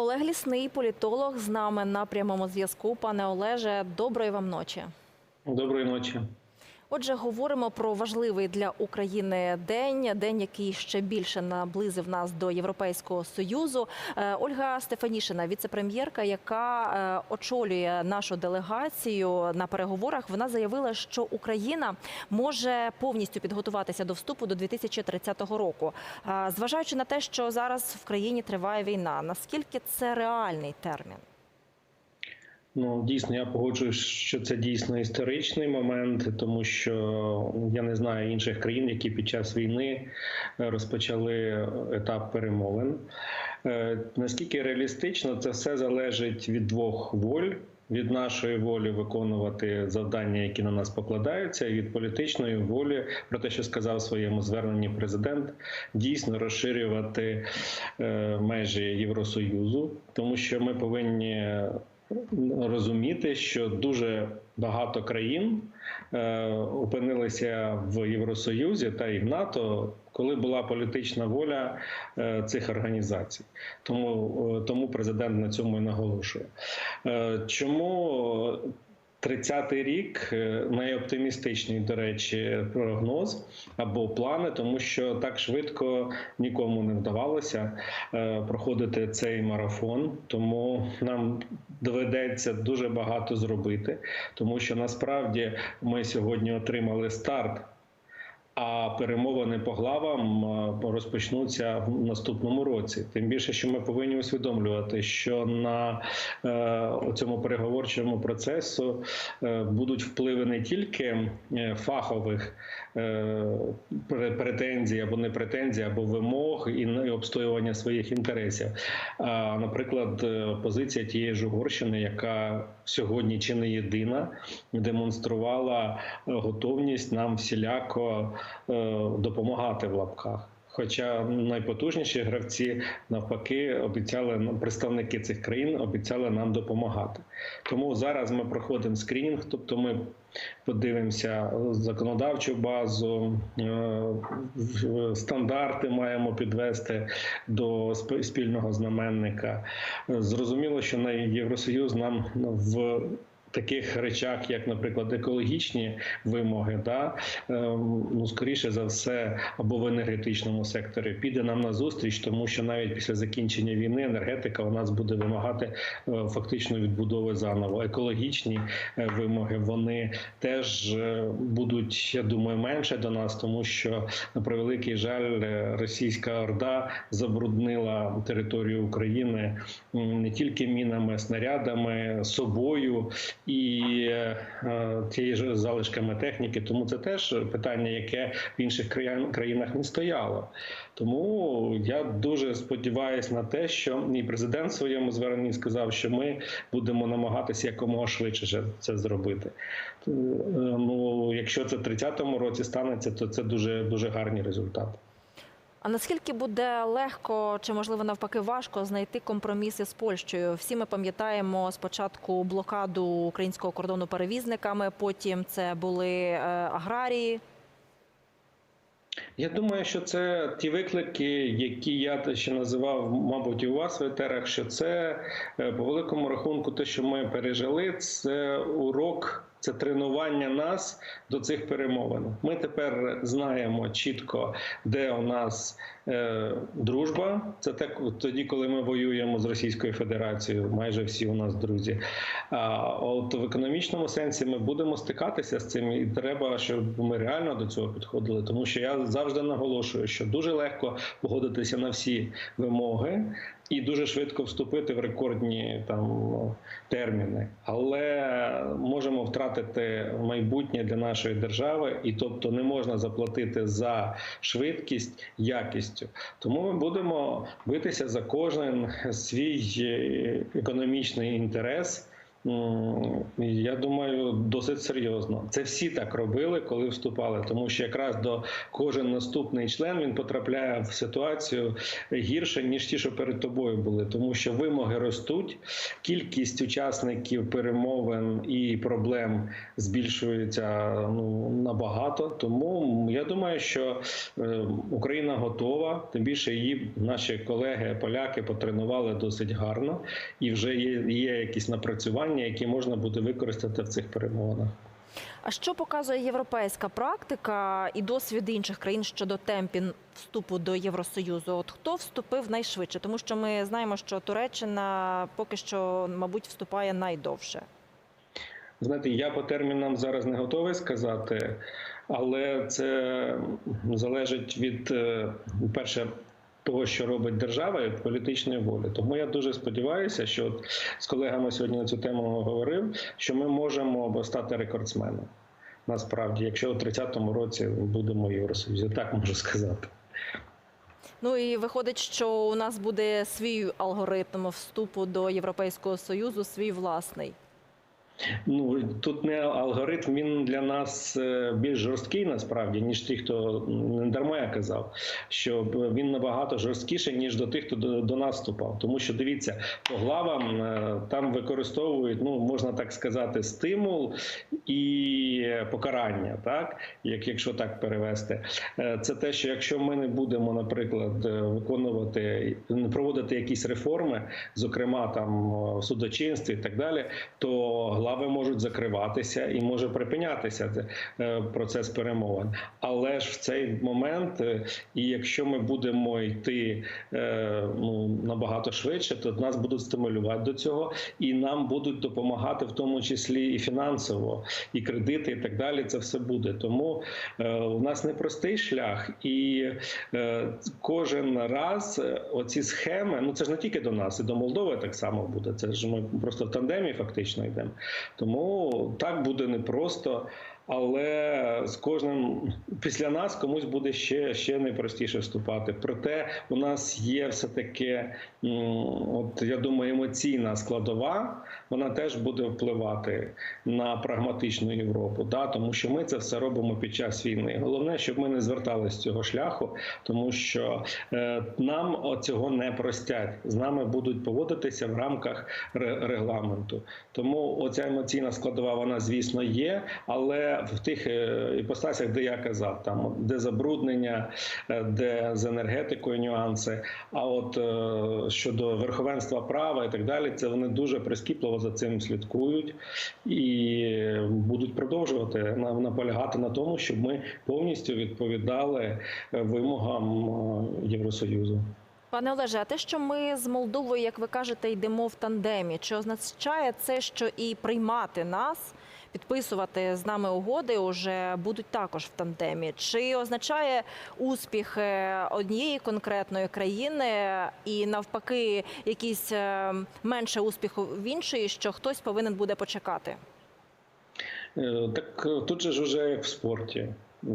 Олег Лісний, політолог, з нами на прямому зв'язку. Пане Олеже, доброї вам ночі. Доброї ночі. Отже, говоримо про важливий для України день, день, який ще більше наблизив нас до Європейського союзу. Е, Ольга Стефанішина, віце-прем'єрка, яка е, очолює нашу делегацію на переговорах, вона заявила, що Україна може повністю підготуватися до вступу до 2030 року. Е, Зважаючи на те, що зараз в країні триває війна, наскільки це реальний термін? Ну дійсно, я погоджуюсь, що це дійсно історичний момент, тому що я не знаю інших країн, які під час війни е, розпочали етап перемовин. Е, Наскільки реалістично, це все залежить від двох воль. Від нашої волі виконувати завдання, які на нас покладаються, і від політичної волі про те, що сказав в своєму зверненні президент, дійсно розширювати е, межі Євросоюзу, тому що ми повинні розуміти, що дуже багато країн е, опинилися в Євросоюзі та і в НАТО, коли була політична воля е, цих організацій. Тому, е, тому президент на цьому і наголошує. Е, чому 30-й рік е, найоптимістичний, до речі, прогноз або плани, тому що так швидко нікому не вдавалося е, проходити цей марафон. Тому нам доведеться дуже багато зробити, тому що насправді ми сьогодні отримали старт. А перемовини по главам розпочнуться в наступному році. Тим більше, що ми повинні усвідомлювати, що на е, цьому переговорчому процесу е, будуть впливи не тільки е, фахових е, претензій або не претензій, або вимог і і обстоювання своїх інтересів. А, наприклад, е, позиція тієї ж Угорщини, яка сьогодні чи не єдина, демонструвала е, готовність нам всіляко допомагати в лапках. Хоча найпотужніші гравці навпаки обіцяли нам представники цих країн обіцяли нам допомагати. Тому зараз ми проходимо скринінг, тобто ми подивимося законодавчу базу, е, стандарти маємо підвести до спільного знаменника. Е, Зрозуміло, що на Євросоюз нам в таких речах, як, наприклад, екологічні вимоги, да, ем, ну скоріше за все, або в енергетичному секторі піде нам на зустріч, тому що навіть після закінчення війни енергетика у нас буде вимагати е, фактично відбудови заново. Екологічні е, вимоги вони теж е, будуть, я думаю, менше до нас, тому що на превеликий жаль, російська орда забруднила територію України не тільки мінами, снарядами, собою і е, тією ж залишками техніки. Тому це теж питання, яке в інших країн- країнах не стояло. Тому я дуже сподіваюся на те, що і президент в своєму зверненні сказав, що ми будемо намагатися якомога швидше це зробити. Е, Ну, якщо це в 30-му році станеться, то це дуже дуже гарні результати. А наскільки буде легко чи можливо навпаки важко знайти компроміси з Польщею? Всі ми пам'ятаємо спочатку блокаду українського кордону перевізниками, потім це були е, аграрії. Я думаю, що це ті виклики, які я ще називав, мабуть, і у вас в етерах, що це е, по великому рахунку, те, що ми пережили, це урок. Це тренування нас до цих перемовин. Ми тепер знаємо чітко, де у нас е, дружба. Це так тоді, коли ми воюємо з Російською Федерацією. Майже всі у нас друзі. А от в економічному сенсі ми будемо стикатися з цим, і треба, щоб ми реально до цього підходили. Тому що я завжди наголошую, що дуже легко погодитися на всі вимоги. І дуже швидко вступити в рекордні там терміни, але можемо втратити майбутнє для нашої держави, і тобто не можна заплатити за швидкість якістю. Тому ми будемо битися за кожен свій е, економічний інтерес. Я думаю, досить серйозно. Це всі так робили, коли вступали, тому що якраз до кожен наступний член він потрапляє в ситуацію гірше ніж ті, що перед тобою були, тому що вимоги ростуть, кількість учасників перемовин і проблем збільшується ну набагато. Тому я думаю, що е, Україна готова. Тим більше її наші колеги поляки потренували досить гарно, і вже є, є якісь напрацювання, які можна буде використати в цих перемовинах. А що показує європейська практика і досвід інших країн щодо темпів вступу до Євросоюзу? От хто вступив найшвидше? Тому що ми знаємо, що Туреччина поки що, мабуть, вступає найдовше. Знаєте, я по термінам зараз не готовий сказати, але це залежить від е, перше. Того, що робить держава і політичної волі, тому я дуже сподіваюся, що от з колегами сьогодні на цю тему говорив, що ми можемо стати рекордсменом. Насправді, якщо у 30-му році будемо Євросоюзі, так можу сказати. Ну і виходить, що у нас буде свій алгоритм вступу до Європейського союзу, свій власний. Ну тут не алгоритм, він для нас е, більш жорсткий насправді, ніж ті, хто не дарма я казав, що він набагато жорсткіший, ніж до тих, хто до, до нас вступав. Тому що дивіться, по главам е, там використовують, ну можна так сказати, стимул і покарання, так як якщо так перевести, Е, це те, що якщо ми не будемо, наприклад, е, виконувати проводити якісь реформи, зокрема там е, в судочинстві і так далі, то глави можуть закриватися і може припинятися е, процес перемовин. Але ж в цей момент, е, і якщо ми будемо йти е, ну набагато швидше, то нас будуть стимулювати до цього, і нам будуть допомагати, в тому числі і фінансово, і кредити, і так далі. Це все буде. Тому у нас непростий шлях, і кожен раз оці схеми, ну це ж не тільки до нас, і до Молдови так само буде. Це ж ми просто в тандемі фактично йдемо. Тому так буде непросто. Але з кожним після нас комусь буде ще ще найпростіше вступати. Проте у нас є все таки, от я думаю, емоційна складова. Вона теж буде впливати на прагматичну Європу. Да? Тому що ми це все робимо під час війни. Головне, щоб ми не зверталися з цього шляху, тому що е, нам цього не простять. З нами будуть поводитися в рамках ре- регламенту. Тому оця емоційна складова, вона звісно є, але в тих е, іпостасях, де я казав, там де забруднення, е, де з енергетикою нюанси. А от е, щодо верховенства права і так далі, це вони дуже прискіпливо за цим слідкують і будуть продовжувати на- наполягати на тому, щоб ми повністю відповідали вимогам Євросоюзу. Пане Олеже, а те, що ми з Молдовою, як ви кажете, йдемо в тандемі, чи означає це, що і приймати нас, підписувати з нами угоди вже будуть також в тандемі? Чи означає успіх е, однієї конкретної країни і навпаки якийсь е, менше успіху в іншої, що хтось повинен буде почекати? Е, Так тут же ж уже як в спорті.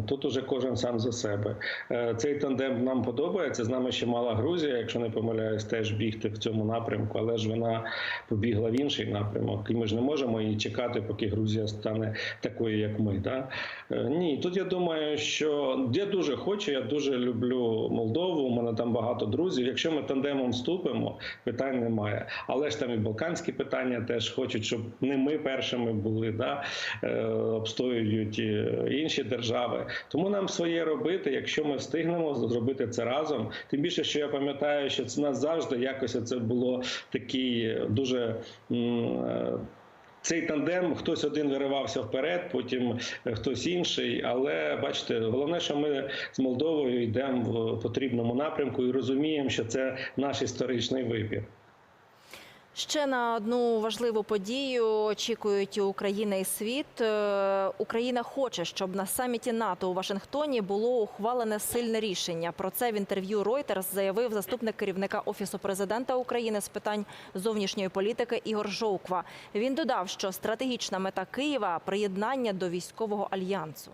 Тут уже кожен сам за себе. Е, Цей тандем нам подобається. З нами ще мала Грузія, якщо не помиляюсь, теж бігти в цьому напрямку, але ж вона побігла в інший напрямок. І ми ж не можемо її чекати, поки Грузія стане такою, як ми. Да? Е, Ні, тут я думаю, що я дуже хочу, я дуже люблю Молдову. У мене там багато друзів. Якщо ми тандемом вступимо, питань немає. Але ж там і балканські питання теж хочуть, щоб не ми першими були, да? е, обстоюють інші держави. Тому нам своє робити, якщо ми встигнемо зробити це разом. Тим більше, що я пам'ятаю, що це нас завжди якось це було такий дуже. е, цей тандем хтось один виривався вперед, потім е, хтось інший. Але бачите, головне, що ми з Молдовою йдемо в потрібному напрямку і розуміємо, що це наш історичний вибір. Ще на одну важливу подію очікують Україна і світ. Е, Україна хоче, щоб на саміті НАТО у Вашингтоні було ухвалене сильне рішення. Про це в інтерв'ю Reuters заявив заступник керівника офісу президента України з питань зовнішньої політики Ігор Жовква. Він додав, що стратегічна мета Києва приєднання до військового альянсу.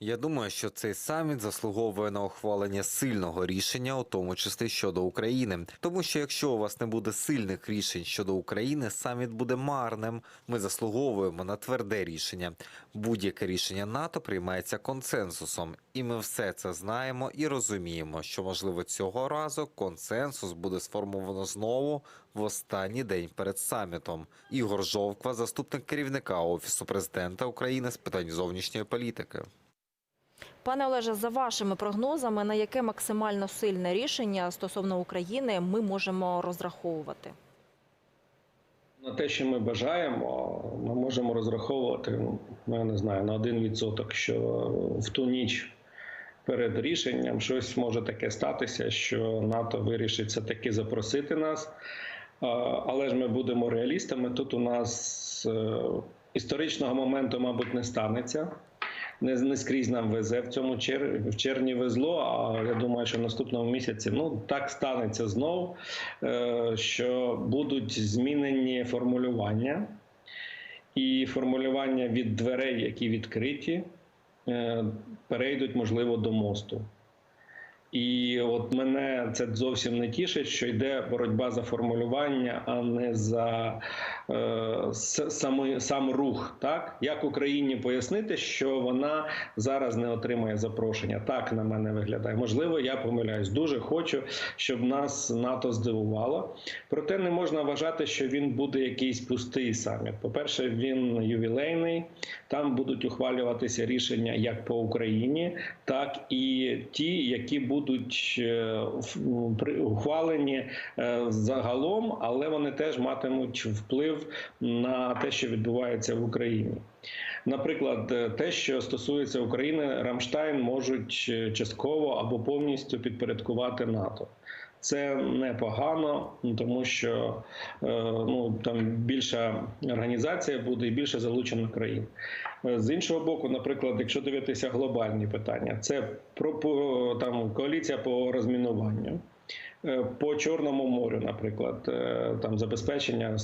Я думаю, що цей саміт заслуговує на ухвалення сильного рішення, у тому числі щодо України. Тому що якщо у вас не буде сильних рішень щодо України, саміт буде марним. Ми заслуговуємо на тверде рішення. Будь-яке рішення НАТО приймається консенсусом, і ми все це знаємо і розуміємо, що можливо цього разу консенсус буде сформовано знову в останній день перед самітом. Ігор Жовква, заступник керівника офісу президента України з питань зовнішньої політики. Пане Олеже, за вашими прогнозами, на яке максимально сильне рішення стосовно України ми можемо розраховувати? На те, що ми бажаємо, ми можемо розраховувати, ну я не знаю, на один відсоток, що в ту ніч перед рішенням щось може таке статися, що НАТО вирішить все таки запросити нас. Але ж ми будемо реалістами. Тут у нас е, історичного моменту, мабуть, не станеться. Не, не скрізь нам везе в цьому чер... в червні везло. А я думаю, що в наступному місяці ну так станеться знов, е, що будуть змінені формулювання, і формулювання від дверей, які відкриті, е, перейдуть, можливо, до мосту. І от мене це зовсім не тішить, що йде боротьба за формулювання, а не за е, сам, сам рух. Так як Україні пояснити, що вона зараз не отримає запрошення? Так на мене виглядає. Можливо, я помиляюсь. Дуже хочу, щоб нас НАТО здивувало. Проте не можна вважати, що він буде якийсь пустий саміт. По перше, він ювілейний. Там будуть ухвалюватися рішення як по Україні, так і ті, які будуть е, в- при- ухвалені е, загалом, але вони теж матимуть вплив на те, що відбувається в Україні. Наприклад, е, те, що стосується України, Рамштайн можуть е, частково або повністю підпорядкувати НАТО. Це непогано, тому що е, ну там більша організація буде і більше залучено країн. Е, З іншого боку, наприклад, якщо дивитися глобальні питання, це про по, там коаліція по розмінуванню. Е, По Чорному морю, наприклад, е, там забезпечення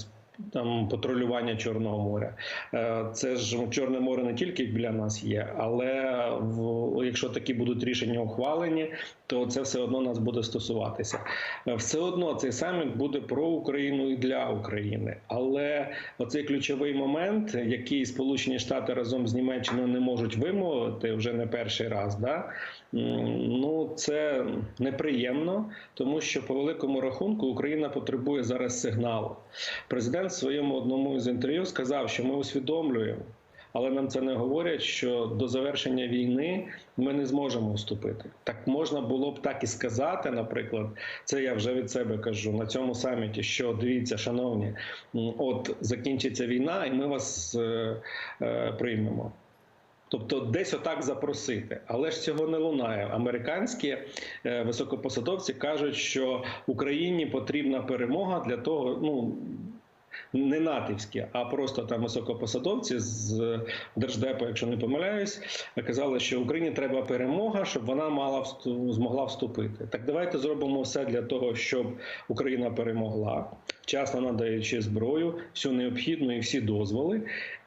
там патрулювання Чорного моря. Е, Це ж Чорне море не тільки біля нас є, але в, якщо такі будуть рішення ухвалені, то це все одно нас буде стосуватися. Е, Все одно цей саміт буде про Україну і для України. Але оцей ключовий момент, який Сполучені Штати разом з Німеччиною не можуть вимовити вже не перший раз, да? Ну це неприємно, тому що по великому рахунку Україна потребує зараз сигналу. Президент в своєму одному з інтерв'ю сказав, що ми усвідомлюємо. Але нам це не говорять, що до завершення війни ми не зможемо вступити. Так можна було б так і сказати, наприклад, це я вже від себе кажу на цьому саміті. Що дивіться, шановні, от закінчиться війна, і ми вас е, е, приймемо. Тобто десь отак запросити, але ж цього не лунає. Американські е, високопосадовці кажуть, що Україні потрібна перемога для того, ну. Не натівські, а просто там високопосадовці з держдепу, якщо не помиляюсь, казали, що Україні треба перемога, щоб вона мала змогла вступити. Так давайте зробимо все для того, щоб Україна перемогла, вчасно надаючи зброю, всю необхідну і всі дозволи.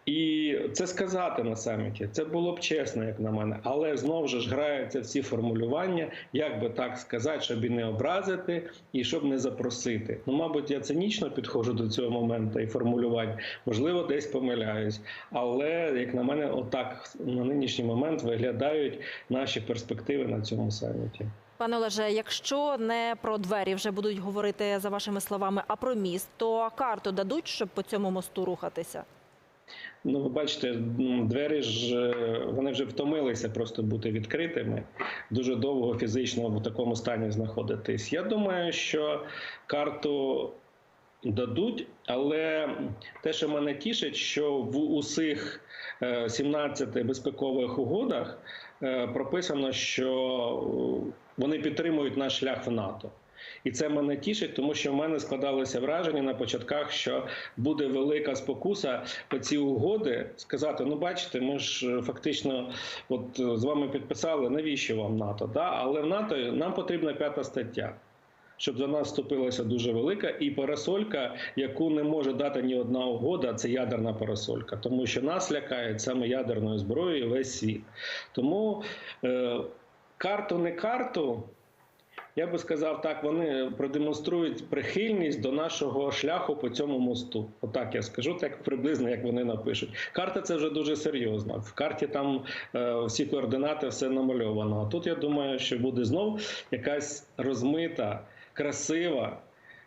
І це сказати на саміті, це було б чесно, як на мене. Але знову ж граються всі формулювання, як би так сказати, щоб і не образити, і щоб не запросити. Ну, мабуть, я цинічно підходжу до цього моменту і формулювань. Можливо, десь помиляюсь. Але як на мене, отак на нинішній момент виглядають наші перспективи на цьому саміті. Пане Олеже, якщо не про двері вже будуть говорити за вашими словами, а про міст, то карту дадуть, щоб по цьому мосту рухатися? Ну, ви бачите, двері ж е, вони вже втомилися просто бути відкритими, дуже довго фізично в такому стані знаходитись. Я думаю, що карту дадуть, але те, що мене тішить, що в усіх е, 17 безпекових угодах е, прописано, що е, вони підтримують наш шлях в НАТО. І це мене тішить, тому що в мене складалося враження на початках, що буде велика спокуса по ці угоди сказати: ну бачите, ми ж е, фактично от е, з вами підписали, навіщо вам НАТО? Да? Але в НАТО нам потрібна п'ята стаття. щоб за нас вступилася дуже велика, і парасолька, яку не може дати ні одна угода, це ядерна парасолька, тому що нас лякає саме ядерною зброєю весь світ. Тому е, карту не карту. Я би сказав так, вони продемонструють прихильність до нашого шляху по цьому мосту. Отак я скажу, так приблизно як вони напишуть. Карта це вже дуже серйозна. В карті там е, всі координати, все намальовано. А тут я думаю, що буде знов якась розмита, красива.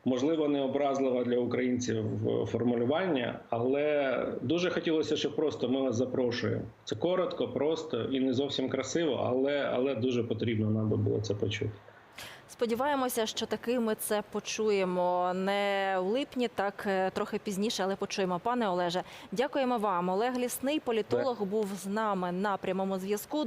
Можливо, не образлива для українців в- формулювання, але дуже хотілося, щоб просто ми вас запрошуємо. Це коротко, просто і не зовсім красиво, але, але дуже потрібно нам би було це почути. Сподіваємося, що таки ми це почуємо не в липні, так е, трохи пізніше, але почуємо. Пане Олеже, дякуємо вам. Олег Лісний, політолог, був з нами на прямому зв'язку.